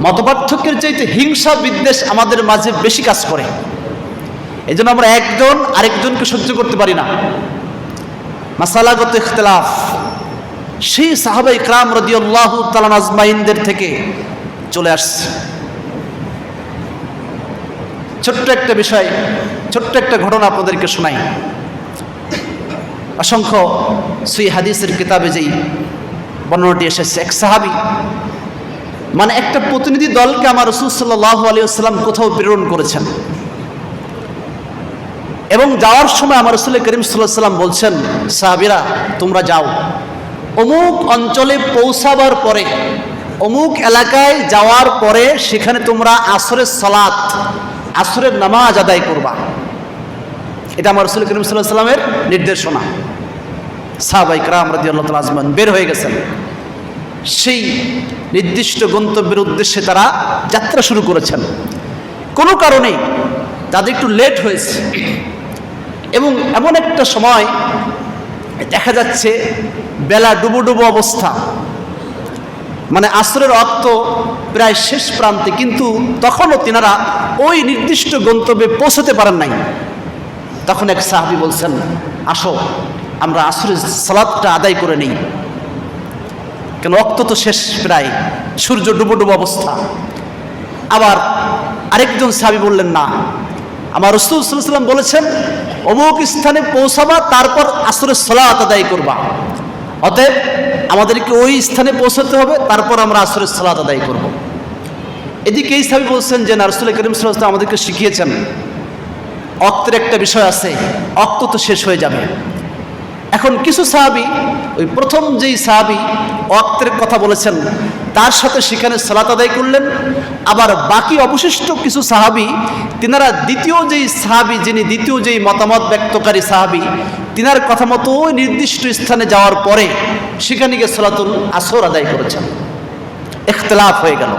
মতপার্থক্যের চাইতে হিংসা বিদ্বেষ আমাদের মাঝে বেশি কাজ করে। এই জন্য আমরা একজন আরেকজনকে সহ্য করতে পারি না। মাসালাগত ইখতলাফ। সেই সাহাবা ইকরাম রদিউল্লাহ তালান আজমাইনদের থেকে চলে আসছে। ছোট্ট একটা বিষয়, ছোট্ট একটা ঘটনা আপনাদেরকে শোনাই। অসংখ্য সুই হাদিসের কিতাবে যেই বর্ণনাটি এসেছে। এক সাহাবি মানে একটা প্রতিনিধি দলকে আমার রসুল সাল্লাহ আলিয়াল্লাম কোথাও প্রেরণ করেছেন। এবং যাওয়ার সময় আমার রসুল করিম সাল্লাহ সাল্লাম বলছেন, সাহাবিরা, তোমরা যাও। অমুক অঞ্চলে পৌঁছাবার পরে, অমুক এলাকায় যাওয়ার পরে সেখানে তোমরা আসরের সালাত, আসরের নামাজ আদায় করবা। এটা আমার রসুল করিম সাল্লাহ সাল্লামের নির্দেশনা। সাহাবাই রাম রাজি আল্লাহ আজমান বের হয়ে গেছেন। সেই নির্দিষ্ট গন্তব্যের উদ্দেশ্যে তারা যাত্রা শুরু করেছেন। কোনো কারণে তাদের একটু লেট হয়েছে। এবং এমন একটা সময় দেখা যাচ্ছে বেলা ডুবো ডুবো অবস্থা। মানে আসরের অর্থ প্রায় শেষ প্রান্তে, কিন্তু তখনও তিনারা ওই নির্দিষ্ট গন্তব্যে পৌঁছতে পারেন নাই। তখন এক সাহাবি বলছেন, আসো, আমরা আসরের সালাদটা আদায় করে নেই। কেন রক্ত তো শেষ প্রায়, সূর্য ডুবো ডুবো অবস্থা। আবার আরেকজন সাহাবি বললেন, না, আমার রসুল সাল্লাম বলেছেন, অমুক স্থানে পৌঁছাবা, তারপর আসরের সলাত আদায় করবা। অতএব আমাদেরকে ওই স্থানে পৌঁছাতে হবে, তারপর আমরা আসরের সলাত আদায় করব। এদিকে এই সাহাবি বলছেন যে, না রসুল করিম সাল্লাম আমাদেরকে শিখিয়েছেন অক্তের একটা বিষয় আছে অক্ত তো শেষ হয়ে যাবে। এখন কিছু সাহাবি, ওই প্রথম যেই সাহাবি অক্তের কথা বলেছেন, তার সাথে সেখানে সালাত আদায় করলেন। আবার বাকি অবশিষ্ট কিছু সাহাবি, তিনারা দ্বিতীয় যেই সাহাবি, যিনি দ্বিতীয় যেই মতামত ব্যক্তকারী সাহাবি, তিনার কথা মতো ওই নির্দিষ্ট স্থানে যাওয়ার পরে সেখানে গিয়ে সালাতুল আসর আদায় করেছেন। ইখতলাফ হয়ে গেল।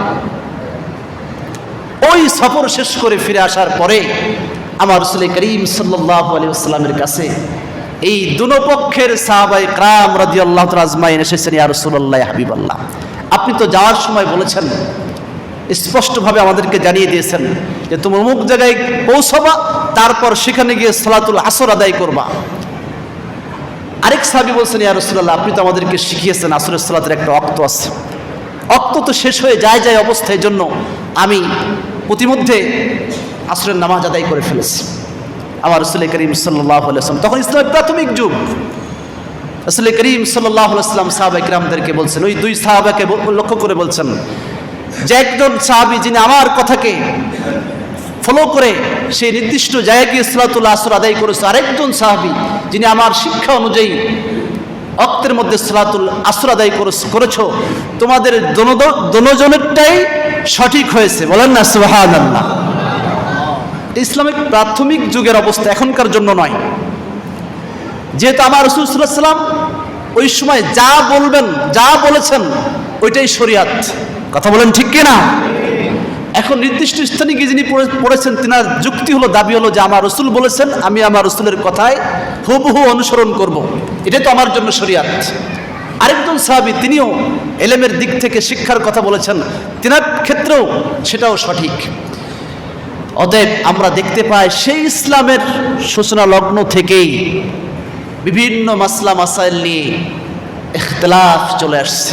ওই সফর শেষ করে ফিরে আসার পরে আমার রসুল করিম সাল্লাহ আলী আসসালামের কাছে এই দুপক্ষের সাহাবাই ক্রাম রাজি আল্লাহ আজমাইন এসেছেন, ইয়া রসুল্লাহ হাবিব আল্লাহ আপনি তো যাওয়ার সময় বলেছেন, স্পষ্টভাবে আমাদেরকে জানিয়ে দিয়েছেন যে তুমি অমুক জায়গায় পৌঁছবা, তারপর সেখানে গিয়ে সালাতুল আসর আদায় করবা। আরেক সাহাবি বলছেন, ইয়া রসুল্লাহ আপনি তো আমাদেরকে শিখিয়েছেন, আসরের সালাতের একটা অক্ত আছে। অক্ত তো শেষ হয়ে যায় যায় অবস্থায় জন্য আমি প্রতিমধ্যে আসরের নামাজ আদায় করে ফেলেছি। আমার রসুল করিম সাল্লাহ তখন ইসলামের প্রাথমিক যুগ। রসুল করিম সাল্লাহ আলাইসলাম সাহাবা ইকরামদেরকে বলছেন, ওই দুই সাহাবাকে লক্ষ্য করে বলছেন যে একজন সাহাবি যিনি আমার কথাকে ফলো করে সেই নির্দিষ্ট জায়গায় গিয়ে সালাতুল্লাহ আসর আদায় করেছে, আরেকজন সাহাবি যিনি আমার শিক্ষা অনুযায়ী অক্তের মধ্যে সালাতুল আসর আদায় করেছ তোমাদের দনোজনেরটাই সঠিক হয়েছে। বলেন না সুহান আল্লাহ ইসলামিক প্রাথমিক যুগের অবস্থা এখনকার জন্য নয়। যেহেতু আমার রসুলাম ওই সময় যা বলবেন, যা বলেছেন, ওইটাই শরিয়াত। কথা বলেন ঠিক কিনা? এখন নির্দিষ্ট স্থানে গিয়ে যিনি পড়েছেন, তিনার যুক্তি হলো, দাবি হলো যে আমার রসুল বলেছেন, আমি আমার রসুলের কথায় হুবহু অনুসরণ করব। এটাই তো আমার জন্য শরিয়াত। আরেকজন সাহাবি, তিনিও এলেমের দিক থেকে শিক্ষার কথা বলেছেন, তিনার ক্ষেত্রেও সেটাও সঠিক। অতএব আমরা দেখতে পাই সেই ইসলামের সূচনা লগ্ন থেকেই বিভিন্ন মাসলা, মাসাইল নিয়ে ইখতলাফ চলে আসছে।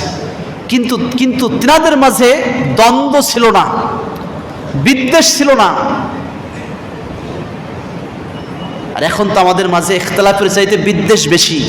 কিন্তু কিন্তু তিনাদের মাঝে দ্বন্দ্ব ছিল না, বিদ্বেষ ছিল না। আর এখন তো আমাদের মাঝে ইখতলাফের চাইতে বিদ্বেষ বেশি।